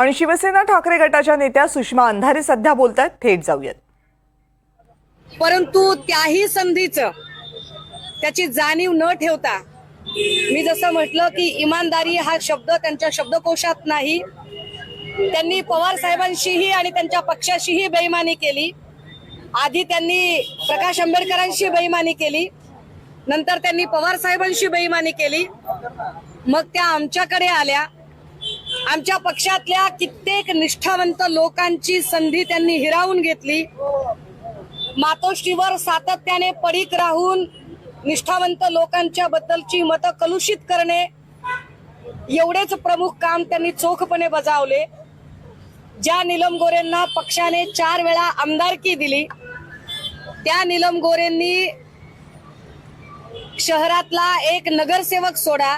आणि शिवसेना ठाकरे गटाच्या नेत्या सुषमा अंधारे सध्या बोलतायत थेट जाऊयात. परंतु त्याही संधीचं त्याची जाणीव न ठेवता मी जसं म्हटलं की इमानदारी हा शब्द त्यांच्या शब्दकोशात नाही. त्यांनी पवार साहेबांशीही आणि त्यांच्या पक्षाशीही बेईमानी केली. आधी त्यांनी प्रकाश आंबेडकरांशी बेईमानी केली. नंतर त्यांनी पवार साहेबांशी बेईमानी केली. मग त्या आमच्याकडे आल्या. आमच्या पक्षातल्या कित्येक निष्ठावंत लोकांची संधी त्यांनी हिरावून घेतली. मातोश्रीवर सातत्याने पडीक राहून निष्ठावंत लोकांच्या बद्दलची मतं कलुषित करणे एवढेच प्रमुख काम त्यांनी चोखपणे बजावले. ज्या नीलम गोरेंना पक्षाने चार वेळा आमदारकी दिली त्या नीलम गोरेंनी शहरातला एक नगरसेवक सोडा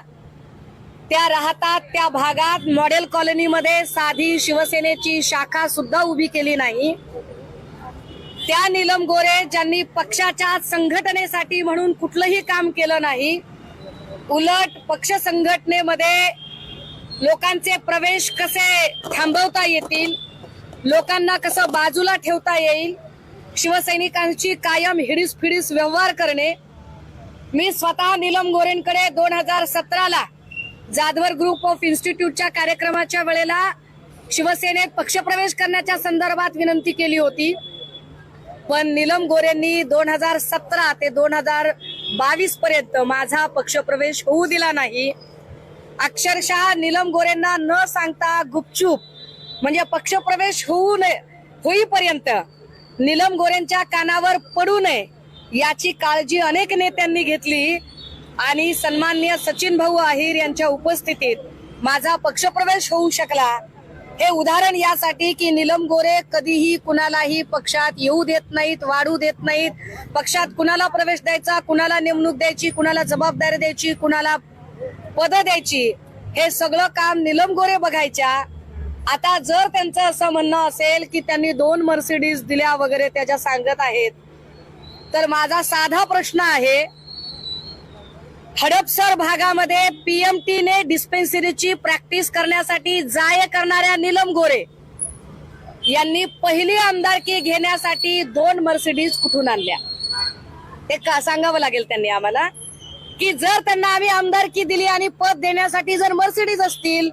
त्या राहतात त्या भागात मॉडेल कॉलनीमध्ये साधी शिवसेनेची शाखा सुद्धा उभी केली नाही. त्या नीलम गोरे ज्यांनी पक्षाच्या संघटनेसाठी म्हणून कुठलंही काम केलं नाही उलट पक्ष संघटनेमध्ये लोकांचे प्रवेश कसे थांबवता येतील लोकांना कसं बाजूला ठेवता येईल शिवसैनिकांची कायम हिडीस फिडीस व्यवहार करणे मी स्वतः नीलम गोरेंकडे दोन हजार सतराला जाधवर ग्रुप ऑफ इन्स्टिट्यूटच्या कार्यक्रमाच्या वेळेला शिवसेनेत पक्षप्रवेश करण्याच्या संदर्भात विनंती केली होती. पण नीलम गोरेंनी दोन हजार सतरा ते दोन हजार बावीस पर्यंत माझा पक्षप्रवेश होऊ दिला नाही. अक्षरशः नीलम गोरेंना न सांगता गुपचूप म्हणजे पक्षप्रवेश होऊ नये होईपर्यंत नीलम गोरेंच्या कानावर पडू नये याची काळजी अनेक नेत्यांनी घेतली. आणि सन्माननीय सचिन भाऊ आहिर यांच्या उपस्थितीत माझा पक्षप्रवेश होऊ शकला. हे उदाहरण यासाठी की निलम गोरे कधीही कुणालाही पक्षात येऊ देत नाहीत वाढू देत नाहीत. पक्षात कुणाला प्रवेश द्यायचा कुणाला नेमणूक द्यायची कुणाला जबाबदारी द्यायची कुणाला पद द्यायची हे सगळं काम निलम गोरे बघायच्या. आता जर त्यांचं असं म्हणणं असेल की त्यांनी दोन मर्सिडीज दिल्या वगैरे त्याच्या सांगत आहेत तर माझा साधा प्रश्न आहे हडपसर भागामध्ये पीएमटीने डिस्पेन्सरीची प्रॅक्टिस करण्यासाठी जाय करणाऱ्या नीलम गोरे यांनी पहिली आमदारकी घेण्यासाठी दोन मर्सिडीज कुठून आणल्या? ते का सांगावं लागेल त्यांनी आम्हाला? की जर त्यांना आम्ही आमदारकी दिली आणि पद देण्यासाठी जर मर्सिडीज असतील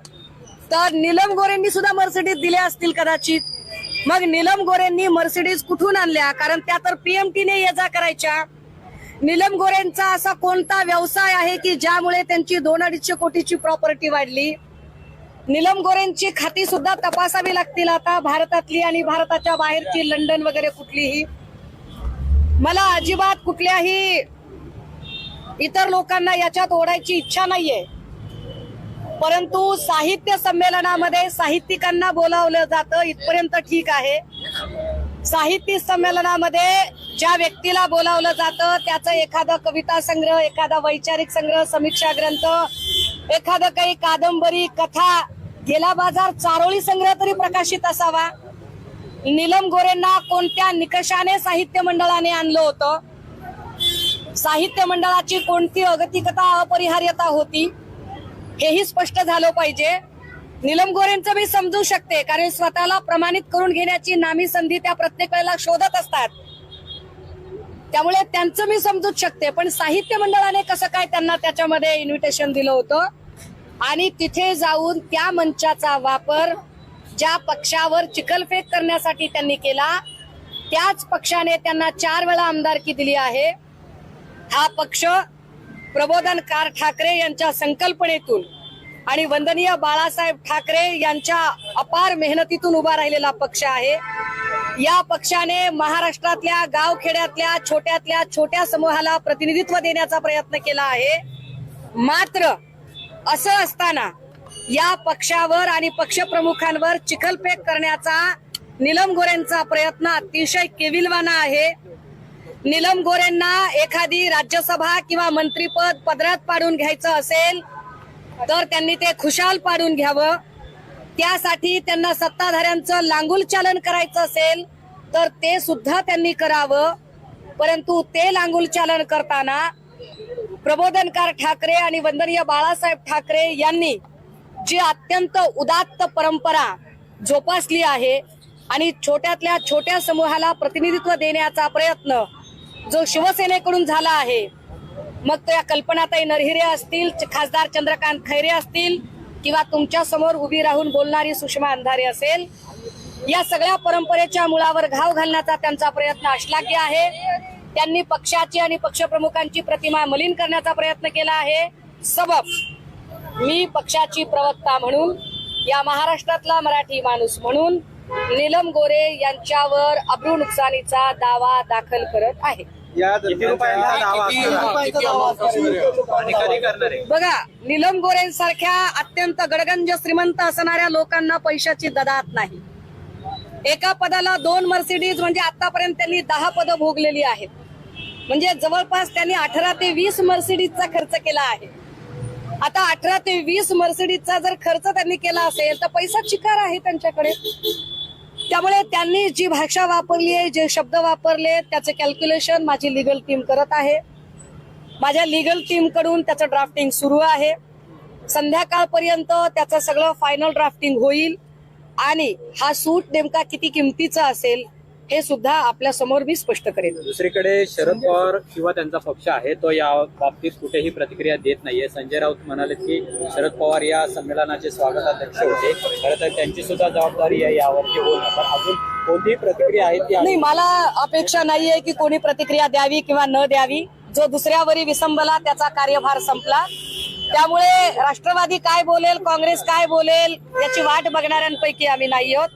तर नीलम गोरेंनी सुद्धा मर्सिडीज दिल्या असतील कदाचित. मग नीलम गोरेंनी मर्सिडीज कुठून आणल्या? कारण त्या तर पीएमटीने ये जा करायच्या. निलम गोरेंचा असा कोणता व्यवसाय आहे की ज्यामुळे त्यांची दोन अडीचशे कोटीची प्रॉपर्टी वाढली? निलम गोरेंची खाती सुद्धा तपासावी लागतील आता भारतातली आणि भारताच्या बाहेरची लंडन वगैरे कुठलीही. मला अजिबात कुठल्याही इतर लोकांना याच्यात ओढायची इच्छा नाहीये. परंतु साहित्य संमेलनामध्ये साहित्यिकांना बोलावलं जातं इथपर्यंत ठीक आहे. साहित्य संमेलनामध्ये ज्या व्यक्तीला बोलावलं जातं त्याचं एखादा कविता संग्रह एखादा वैचारिक संग्रह समीक्षा ग्रंथ एखादं काही कादंबरी कथा गेला बाजार चारोळी संग्रह तरी प्रकाशित असावा. नीलम गोरेंना कोणत्या निकषाने साहित्य मंडळाने आणलं होतं? साहित्य मंडळाची कोणती अगतिकता अपरिहार्यता होती? हेही स्पष्ट झालं पाहिजे. निलम गोरेंचं मी समजू शकते कारण स्वतःला प्रमाणित करून घेण्याची नामी संधी त्या प्रत्येक वेळेला शोधत असतात. त्यामुळे त्यांचं मी समजूच शकते पण साहित्य मंडळाने कसं काय त्यांना त्याच्यामध्ये इन्व्हिटेशन दिलं होतं? आणि तिथे जाऊन त्या मंचाचा वापर ज्या पक्षावर चिखलफेक करण्यासाठी त्यांनी केला त्याच पक्षाने त्यांना चार वेळा आमदारकी दिली आहे. हा पक्ष प्रबोधनकार ठाकरे यांच्या संकल्पनेतून आणि वंदनीय बाळासाहेब ठाकरे यांच्या अपार मेहनतीतून उभा राहिलेला पक्ष आहे. या पक्षाने महाराष्ट्रातल्या गावखेड्यातल्या छोट्यातल्या छोट्या समूहाला प्रतिनिधित्व देण्याचा प्रयत्न केला आहे. मात्र असं असताना या पक्षावर आणि पक्षप्रमुखांवर चिखलफेक करण्याचा निलम गोरेंचा प्रयत्न अतिशय केविलवाना आहे. निलम गोरेंना एखादी राज्यसभा किंवा मंत्रीपद पदरात पाडून घ्यायचं असेल तर त्यांनी ते खुशाल पाडून घ्यावं. त्यासाठी त्यांना सत्ताधाऱ्यांचं लांगुल चालन करायचं असेल तर ते सुद्धा त्यांनी करावं. परंतु ते लांगुल चालन करताना प्रबोधनकार ठाकरे आणि वंदनीय बाळासाहेब ठाकरे यांनी जी अत्यंत उदात्त परंपरा जोपासली आहे आणि छोट्यातल्या छोट्या समूहाला प्रतिनिधित्व देण्याचा प्रयत्न जो शिवसेनेकडून झाला आहे मग त्या कल्पनाताई नरहिरे असतील खासदार चंद्रकांत खैरे असतील किंवा तुमच्यासमोर उभी राहून बोलणारी सुषमा अंधारे असेल या सगळ्या परंपरेच्या मुळावर घाव घालण्याचा त्यांचा प्रयत्न अश्लाघ्य आहे. त्यांनी पक्षाची आणि पक्षप्रमुखांची प्रतिमा मलिन करण्याचा प्रयत्न केला आहे. सबब मी पक्षाची प्रवक्ता म्हणून या महाराष्ट्रातला मराठी माणूस म्हणून नीलम गोरे यांच्यावर अब्रू नुकसानीचा दावा दाखल करत आहे. या रुपयांचा दावा असणार आणि कधी करणार आहे? बघा नीलम गोरेंसारख्या अत्यंत गडगंज श्रीमंत असणाऱ्या लोकांना पैशाची ददात नाही. एका पदाला दोन मर्सिडीज म्हणजे आतापर्यंत त्यांनी दहा पदं भोगलेली आहेत. म्हणजे जवळपास त्यांनी अठरा ते वीस मर्सिडीजचा खर्च केला आहे. आता अठरा ते वीस मर्सिडीजचा जर खर्च त्यांनी केला असेल तर पैसा चिकार आहे त्यांच्याकडे. त्यामुळे त्यांनी जी भाषा वापरली आहे जे शब्द वापरले त्याचं कॅल्क्युलेशन माझी लिगल टीम करत आहे. माझ्या लिगल टीमकडून त्याचं ड्राफ्टिंग सुरू आहे. संध्याकाळपर्यंत त्याचं सगळं फायनल ड्राफ्टिंग होईल. आणि हा सूट नेमका किती किमतीचा असेल हे सुद्धा आपल्यासमोर मी स्पष्ट करेन. दुसरीकडे शरद पवार किंवा त्यांचा पक्ष आहे तो या बाबतीत कुठेही प्रतिक्रिया देत नाहीये. संजय राऊत म्हणाले की शरद पवार या संमेलनाचे स्वागताध्यक्ष होते. खरं तर त्यांची सुद्धा जबाबदारी आहे यावरती बोलणं पण अजून कोणतीही प्रतिक्रिया आहे ती नाही मला अपेक्षा नाहीये की कोणी प्रतिक्रिया द्यावी किंवा न द्यावी. जो दुसऱ्यावरी विसंबला त्याचा कार्यभार संपला. त्यामुळे राष्ट्रवादी काय बोलेल काँग्रेस काय बोलेल याची वाट बघणाऱ्यांपैकी आम्ही नाही आहोत.